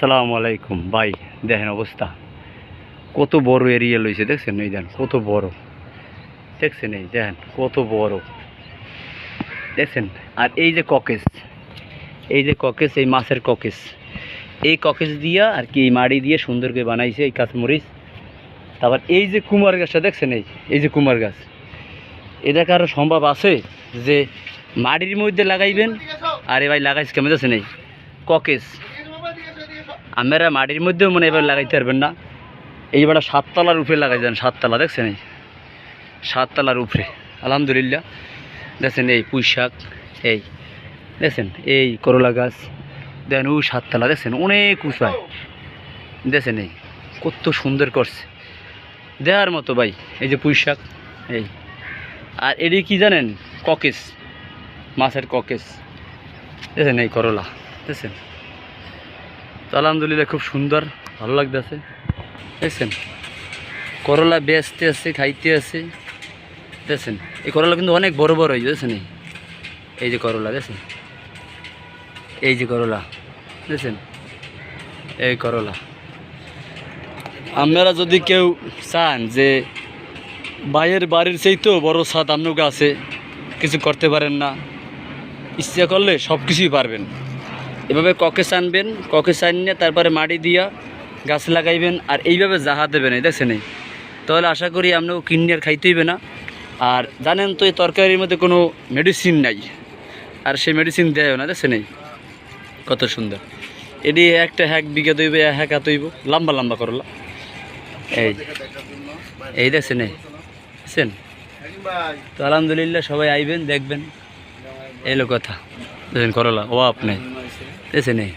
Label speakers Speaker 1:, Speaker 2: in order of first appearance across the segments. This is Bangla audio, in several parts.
Speaker 1: সালামু আলাইকুম। ভাই, দেখেন অবস্থা। কত বড় এরিয়া লইছে দেখছেন? এই দেন, কত বড়। দেখছেন এই, দেখেন, কত বড়। দেখছেন? আর এই যে ককেস, এই যে ককেস, এই মাছের ককেস। এই ককেস দিয়া আর কি এই মাড়ি দিয়ে সুন্দর করে বানাইছে এই কাঁচমরিচ। তারপর এই যে কুমার গাছটা, দেখছেন এই? এই যে কুমার গাছ। এটা কারও সম্ভব আছে যে মাটির মধ্যে লাগাইবেন? আরে ভাই, লাগাইছে কেমন? আছে নেই ককেস। আমরা মাটির মধ্যেও মনে এবার লাগাইতে পারবেন না। এই এইবার সাততলার উপরে লাগাই যান সাততলা, দেখছেন এই? সাততলার উপরে। আলহামদুলিল্লাহ। দেখছেন এই পুঁই শাক, এই, দেখছেন এই করলা গাছ দেখেন ওই সাততলা, দেখছেন অনেক উঁচায় দেখছেন এই, কত সুন্দর করছে। দেওয়ার মতো ভাই, এই যে পুঁই শাক, এই। আর এটি কি জানেন? ককেস, মাছের ককেস। দেখছেন এই করলা, দেখছেন? আলহামদুলিল্লাহ খুব সুন্দর, ভালো লাগতেছে। দেখছেন, করলা বেচতে আছে, খাইতে আছে। দেখছেন, এই করলা কিন্তু অনেক বড় বড় হয়েছে দেখছেন এই। যে করলা, দেখছেন? এই যে করলা, দেখছেন? এই করলা। আপনারা যদি কেউ চান যে বাইরের বাড়ির সেই তো বড় ছাদ আপনার আছে, কিছু করতে পারেন না। ইচ্ছা করলে সব কিছুই পারবেন। এভাবে ককেস আনবেন ককেস আনিয়ে তারপরে মাটি দিয়া গাছ লাগাইবেন আর এইভাবে জাহা দেবেন, এই দেখছেন? এই তাহলে আশা করি আপনাকে কিনে আর খাইতে না। আর জানেন তো এই তরকারির মধ্যে কোনো মেডিসিন নাই। আর সেই মেডিসিন দেয় না, দেখছেন? এই কত সুন্দর। এটি একটা হ্যাক বিঘা দইবে হ্যাক হাত হইব লম্বা লম্বা করলা। এই এই দেখছেন? এই দেখছেন? তো আলহামদুলিল্লাহ সবাই আইবেন, দেখবেন। এলো কথা। দেখেন করলা, অভাব নেই। দেখছেন এই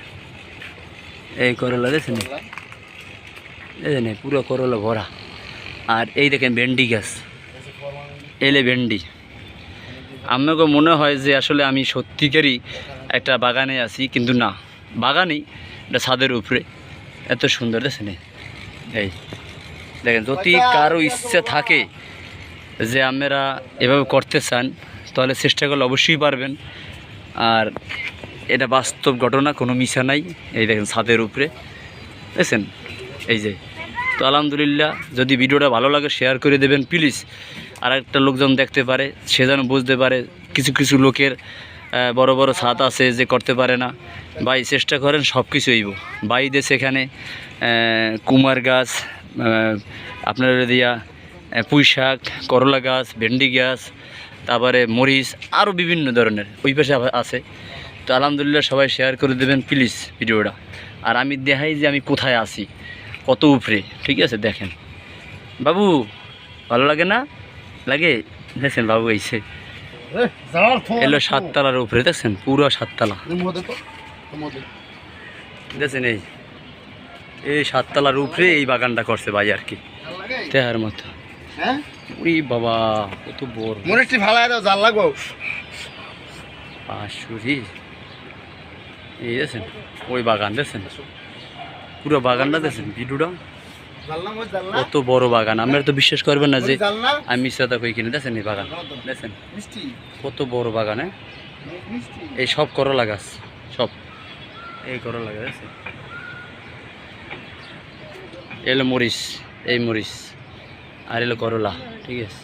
Speaker 1: এই করলা দেখছেন এই পুরো করলা ভরা। আর এই দেখেন ভেন্ডি গাছ। এলে ভেন্ডি। আমাকে মনে হয় যে আসলে আমি সত্যিকারই একটা বাগানে আছি কিন্তু না। বাগানেই এটা ছাদের উপরে। এত সুন্দর দেখছেন এই? এই দেখেন যদি কারও ইচ্ছে থাকে যে আপনারা এভাবে করতে চান তাহলে চেষ্টা করলে অবশ্যই পারবেন। আর এটা বাস্তব ঘটনা, কোনো মিশা নাই। এই দেখেন ছাদের উপরে। বুঝছেন এই যে। তো আলহামদুলিল্লাহ, যদি ভিডিওটা ভালো লাগে শেয়ার করে দেবেন প্লিজ আর একটা লোকজন দেখতে পারে, সে যেন বুঝতে পারে, কিছু কিছু লোকের বড় বড় ছাদ আছে যে করতে পারে না। ভাই, চেষ্টা করেন সব কিছু হইব। বাই দেশে এখানে কুমার গাছ আপনার দিয়া পুঁই শাক করলা গাছ, ভেন্ডি গাছ, তারপরে মরিচ আরও বিভিন্ন ধরনের। ওই পাশে আছে। তো আলহামদুলিল্লাহ সবাই শেয়ার করে দেবেন প্লিজ ভিডিওটা। আর আমি দেখাই যে আমি কোথায় আছি কত উপরে ঠিক আছে দেখেন। বাবু ভালো লাগে না? লাগে? দেখছেন বাবু এইছে এলো সাততলার উপরে দেখছেন? পুরো সাততলা। দেখছেন এই? এই সাততলার উপরে এই বাগানটা করছে ভাই আর কি। দেহার মতো।
Speaker 2: হ্যাঁ?
Speaker 1: ওই বাবা কত বড়।
Speaker 2: ফালাই দাও জাল লাগবো।
Speaker 1: এই দেখছেন ওই বাগান দেখছেন? পুরো বাগানটা দেখছেন ভিডিওটা? কত বড় বাগান আপনারা তো বিশ্বাস করবেন না যে আমি মিশ্রতা কই কিনে দেখছেন এই বাগান? দেখছেন? কত বড় বাগান হ্যাঁ? এই সব করলা গাছ সব। এই করলা গাছ এলো মরিচ এই মরিচ আর এলো করলা ঠিক আছে?